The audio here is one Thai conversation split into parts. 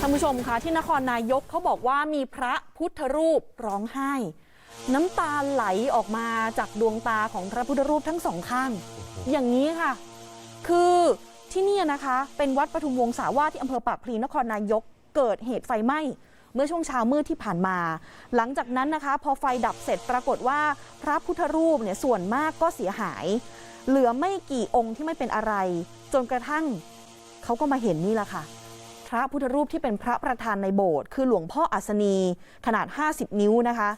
ท่านผู้ชมคะที่นครนายกเขาบอกว่ามีพระพุทธรูปร้องไห้ น้ำตาไหลออกมาจากดวงตาของพระพุทธรูปทั้งสองข้าง อย่างนี้ค่ะ คือที่เนี่ยนะคะเป็นวัดปทุมวงศาวาสที่อำเภอปากพลีนครนายกเกิดเหตุไฟไหม้เมื่อช่วงเช้ามืดที่ผ่านมา หลังจากนั้นนะคะ พอไฟดับเสร็จปรากฏว่าพระพุทธรูปเนี่ยส่วนมากก็เสียหาย เหลือไม่กี่องค์ที่ไม่เป็นอะไร จนกระทั่งเขาก็มาเห็นนี่แหละค่ะ พระพุทธรูปที่เป็นพระประธานในโบสถ์คือหลวงพ่ออัศนีขนาด 50 นิ้วนะคะ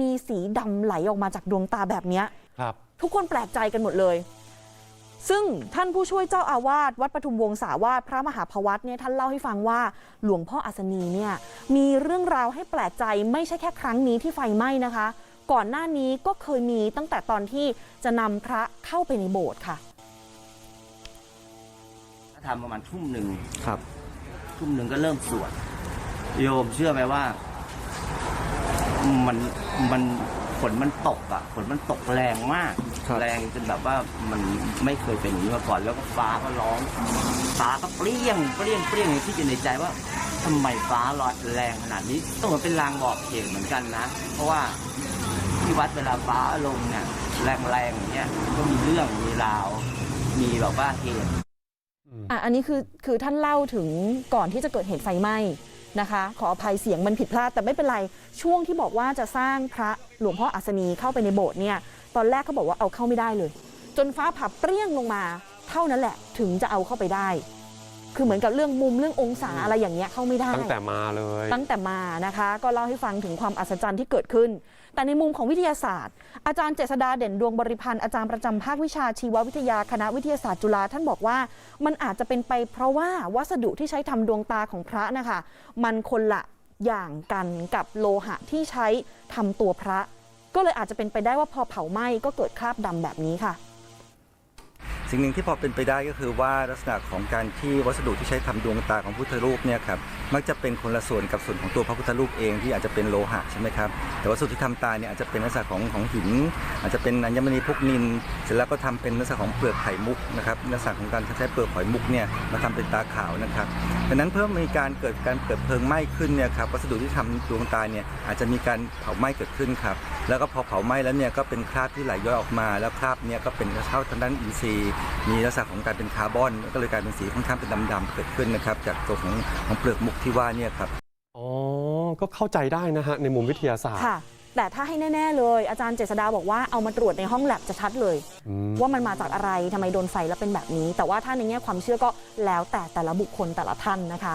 มีสีดำไหลออกมาจากดวงตาแบบเนี้ยครับทุกคนแปลกใจกันหมดเลย ซึ่งท่านผู้ช่วยเจ้าอาวาสวัดปทุมวงศาวาสพระมหาภวัตเนี่ยท่านเล่าให้ฟังว่าหลวงพ่ออัศนีเนี่ยมีเรื่องราวให้แปลกใจไม่ใช่แค่ครั้งนี้ที่ไฟไหม้นะคะ ก่อนหน้านี้ก็เคยมีตั้งแต่ตอนที่จะนำพระเข้าไปในโบสถ์ค่ะ ทำประมาณทุ่มหนึ่งครับ ทุ่มหนึ่งก็เริ่มสวดโยมเชื่อไหมว่า มันมันฝนมันตกอะฝนมันตกแรงมาก ครับ แรงจนแบบว่ามันไม่เคยเป็นอย่างนี้มาก่อน แล้วก็ฟ้าก็ร้อง ฟ้าก็เปรี้ยงเปรี้ยงเปรี้ยงที่อยู่ในใจว่าทำไมฟ้าร้อนแรงขนาดนี้ต้องเหมือนเป็นลางบอกเหตุเหมือนกันนะ เพราะว่าที่วัดเวลาฟ้าลงเนี่ยแรงๆอย่างเงี้ยก็มีเรื่องมีราว มีแบบว่าเหตุ อะอันนี้คือคือท่านเล่าถึงก่อนที่จะเกิดเหตุไฟไหม้นะคะ ขออภัยเสียงมันผิดพลาดแต่ไม่เป็นไรช่วงที่บอกว่าจะสร้างพระหลวงพ่ออัศนีเข้าไปในโบสถ์เนี่ยตอนแรกเขาบอกว่าเอาเข้าไม่ได้เลย จนฟ้าผ่าเปรี้ยงลงมา เท่านั้นแหละถึงจะเอาเข้าไปได้ คือเหมือนกับเรื่องมุมเรื่ององศาอะไรอย่างเงี้ยเข้าไม่ได้ ตั้งแต่มาเลย ตั้งแต่มานะคะ ก็เล่าให้ฟังถึงความอัศจรรย์ที่เกิดขึ้น แต่ในมุมของวิทยาศาสตร์ อาจารย์เจษดาเด่นดวงบริพันธ์อาจารย์ประจำภาควิชาชีววิทยาคณะวิทยาศาสตร์จุฬาท่านบอกว่า มันอาจจะเป็นไปเพราะว่าวัสดุที่ใช้ทำดวงตาของพระนะคะ มันคนละอย่างกันกับโลหะที่ใช้ทำตัวพระ ก็เลยอาจจะเป็นไปได้ว่าพอเผาไหม้ก็เกิดคราบดำแบบนี้ค่ะ สิ่งหนึ่งที่พอเป็นไปได้ก็คือว่าลักษณะของการที่วัสดุที่ใช้ทำดวงตาของพุทธรูปเนี่ยครับมักจะเป็นคนละส่วนกับส่วนของตัวพระพุทธรูปเองที่อาจจะเป็นโลหะใช่ไหมครับแต่วัสดุที่ทำตาเนี่ยอาจจะเป็นลักษณะของของหิน อาจจะเป็นอัญมณีพวกนิน เสร็จแล้วก็ทำเป็นลักษณะของเปลือกไข่มุกนะครับลักษณะของการใช้เปลือกหอยมุกเนี่ยมาทำเป็นตาขาวนะครับดังนั้นเพิ่มมีการเกิดการเกิดเพลิงไหม้ขึ้นเนี่ยครับวัสดุที่ทำดวงตาเนี่ยอาจจะมีการเผาไหม้เกิดขึ้นครับแล้วก็พอเผาไหม้แล้วเนี่ยก็เป็นคราบที่ไหลย้อยออกมา แล้วคราบเนี่ยก็เป็นเข้าทางด้านอินทรีย์มีลักษณะของการเป็นคาร์บอน ก็เลยกลายเป็นสีค่อนข้างเป็นดำๆเกิดขึ้นนะครับจากตัวของของเปลือกมุกที่ว่าเนี่ยครับอ๋อก็เข้าใจได้นะฮะในมุมวิทยาศาสตร์ ค่ะ แต่ถ้าให้แน่ ๆ เลยอาจารย์เจษดาบอกว่าเอามาตรวจในห้องแลบจะชัดเลยอืมว่ามันมาจากอะไรทำไมโดนไฟแล้วเป็นแบบนี้ แต่ว่าถ้าในแง่ความเชื่อก็แล้วแต่แต่ละบุคคลแต่ละท่านนะคะ